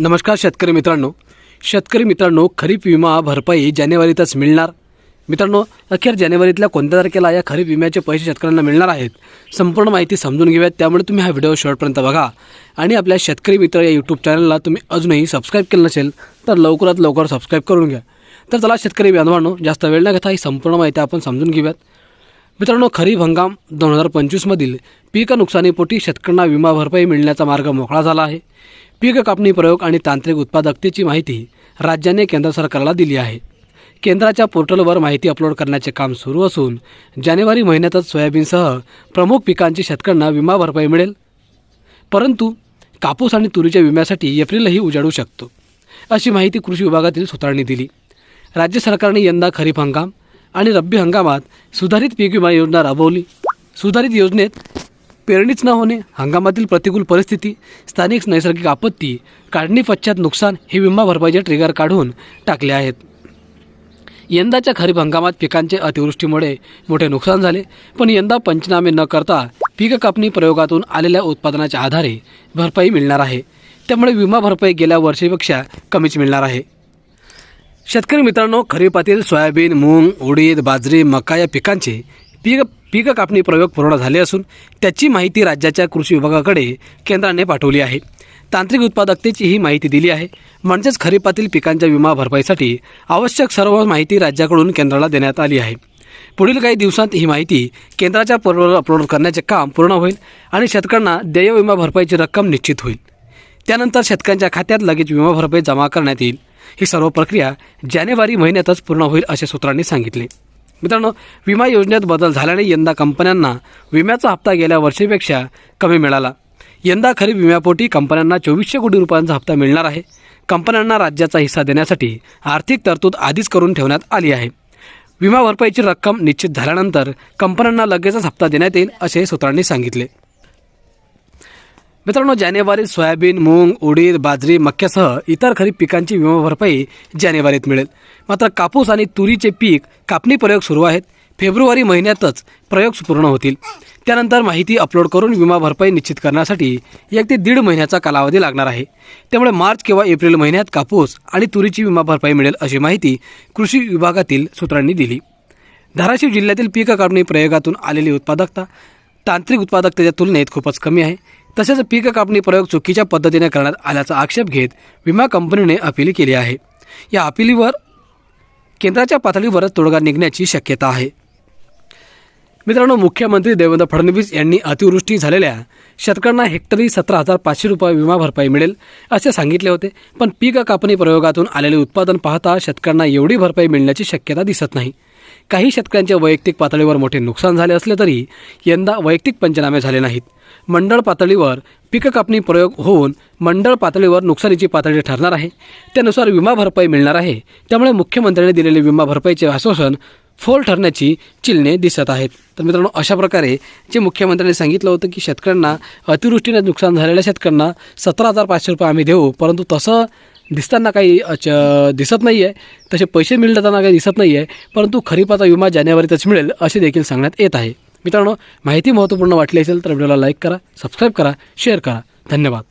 नमस्कार शेतकरी मित्रांनो. शेतकरी मित्रांनो खरीप विमा भरपाई जानेवारीतच मिळणार. मित्रांनो अखेर जानेवारीतल्या कोणत्या तारखेला या खरीप विम्याचे पैसे शेतकऱ्यांना मिळणार आहेत? संपूर्ण माहिती समजून घेऊयात. त्यामुळे तुम्ही हा व्हिडिओ शेवटपर्यंत बघा. आणि आपल्या शेतकरी मित्र या यूट्यूब चॅनलला तुम्ही अजूनही सबस्क्राईब केलं नसेल तर लवकरात लवकर सबस्क्राईब करून घ्या. तर चला शेतकरी बांधवांनो जास्त वेळ न घेता ही संपूर्ण माहिती आपण समजून घेऊयात. मित्रांनो खरीप हंगाम दोन हजार पंचवीसमधील पीक नुकसानीपोटी शेतकऱ्यांना विमा भरपाई मिळण्याचा मार्ग मोकळा झाला आहे. पीक कापणी प्रयोग आणि तांत्रिक उत्पादकतेची माहिती राज्याने केंद्र सरकारला दिली आहे. केंद्राच्या पोर्टलवर माहिती अपलोड करण्याचे काम सुरू असून जानेवारी महिन्यातच सोयाबीनसह प्रमुख पिकांची शेतकऱ्यांना विमा भरपाई मिळेल. परंतु कापूस आणि तुरीच्या विम्यासाठी एप्रिलही उजाडू शकतो अशी माहिती कृषी विभागातील सूत्रांनी दिली. राज्य सरकारने यंदा खरीप हंगाम आणि रब्बी हंगामात सुधारित पीक विमा योजना राबवली. सुधारित योजनेत पेरणीच न होणे हंगामातील प्रतिकूल परिस्थिती स्थानिक नैसर्गिक आपत्ती काढणी पश्चात नुकसान हे विमा भरपाईचे ट्रिगर काढून टाकले आहेत. यंदाच्या खरीप हंगामात पिकांचे अतिवृष्टीमुळे मोठे नुकसान झाले पण यंदा पंचनामे न करता पीक कापणी प्रयोगातून आलेल्या उत्पादनाच्या आधारे भरपाई मिळणार आहे. त्यामुळे विमा भरपाई गेल्या वर्षीपेक्षा कमीच मिळणार आहे. शेतकरी मित्रांनो खरीपातील सोयाबीन मूग उडीद बाजरी मका या पिकांचे पीक पीक कापणी प्रयोग पूर्ण झाले असून त्याची माहिती राज्याच्या कृषी विभागाकडे केंद्राने पाठवली आहे. तांत्रिक उत्पादकतेची ही माहिती दिली आहे. म्हणजेच खरीपातील पिकांच्या विमा भरपाईसाठी आवश्यक सर्व माहिती राज्याकडून केंद्राला देण्यात आली आहे. पुढील काही दिवसांत ही माहिती केंद्राच्या पोर्टलवर अपलोड करण्याचे काम पूर्ण होईल आणि शेतकऱ्यांना देय विमा भरपाईची रक्कम निश्चित होईल. त्यानंतर शेतकऱ्यांच्या खात्यात लगेच विमा भरपाई जमा करण्यात येईल. ही सर्व प्रक्रिया जानेवारी महिन्यातच पूर्ण होईल असे सूत्रांनी सांगितले. मित्रांनो विमा योजनेत बदल झाल्याने यंदा कंपन्यांना विम्याचा हप्ता गेल्या वर्षीपेक्षा कमी मिळाला. यंदा खरीप विम्यापोटी कंपन्यांना चोवीसशे कोटी रुपयांचा हप्ता मिळणार आहे. कंपन्यांना राज्याचा हिस्सा देण्यासाठी आर्थिक तरतूद आधीच करून ठेवण्यात आली आहे. विमा भरपाईची रक्कम निश्चित झाल्यानंतर कंपन्यांना लगेचच हप्ता देण्यात येईल असे सूत्रांनी सांगितले. मित्रांनो जानेवारीत सोयाबीन मूग उडीद बाजरी मक्यासह इतर खरीप पिकांची विमा भरपाई जानेवारीत मिळेल. मात्र कापूस आणि तुरीचे पीक कापणी प्रयोग सुरू आहेत. फेब्रुवारी महिन्यातच प्रयोग पूर्ण होतील. त्यानंतर माहिती अपलोड करून विमा भरपाई निश्चित करण्यासाठी एक ते दीड महिन्याचा कालावधी लागणार आहे. त्यामुळे मार्च किंवा एप्रिल महिन्यात कापूस आणि तुरीची विमा भरपाई मिळेल अशी माहिती कृषी विभागातील सूत्रांनी दिली. धाराशिव जिल्ह्यातील पीक कापणी प्रयोगातून आलेली उत्पादकता तांत्रिक उत्पादकतेच्या तुलनेत खूपच कमी आहे. तसेच पीक कापणी प्रयोग चुकीच्या पद्धतीने करण्यात आल्याचा आक्षेप घेत विमा कंपनीने अपील केली आहे. या अपिलीवर केंद्राच्या पातळीवरच तोडगा निघण्याची शक्यता आहे. मित्रांनो मुख्यमंत्री देवेंद्र फडणवीस यांनी अतिवृष्टी झालेल्या शेतकऱ्यांना हेक्टरी सतरा हजार पाचशे रुपये विमा भरपाई मिळेल असे सांगितले होते. पण पीक कापणी प्रयोगातून आलेले उत्पादन पाहता शेतकऱ्यांना एवढी भरपाई मिळण्याची शक्यता दिसत नाही. काही शेतकऱ्यांच्या वैयक्तिक पातळीवर मोठे नुकसान झाले असले तरी यंदा वैयक्तिक पंचनामे झाले नाहीत. मंडळ पातळीवर पीक कापणी प्रयोग होऊन मंडळ पातळीवर नुकसानीची पातळी ठरणार आहे. त्यानुसार विमा भरपाई मिळणार आहे. त्यामुळे मुख्यमंत्र्यांनी दिलेले विमा भरपाईचे आश्वासन फोल ठरण्याची चिन्हे दिसत आहेत. तर मित्रांनो अशा प्रकारे जे मुख्यमंत्र्यांनी सांगितलं होतं की शेतकऱ्यांना अतिवृष्टीने नुकसान झालेल्या शेतकऱ्यांना सतरा हजार पाचशे रुपये आम्ही देऊ परंतु तसं दिसताना काही अच दिसत नाही आहे तसे पैसे मिळताना काही दिसत नाही आहे परंतु खरीपाचा विमा जानेवारीतच मिळेल असे देखील सांगण्यात येत आहे. मित्रांनो माहिती महत्त्वपूर्ण वाटली असेल तर व्हिडिओला लाईक करा सबस्क्राईब करा शेअर करा. धन्यवाद.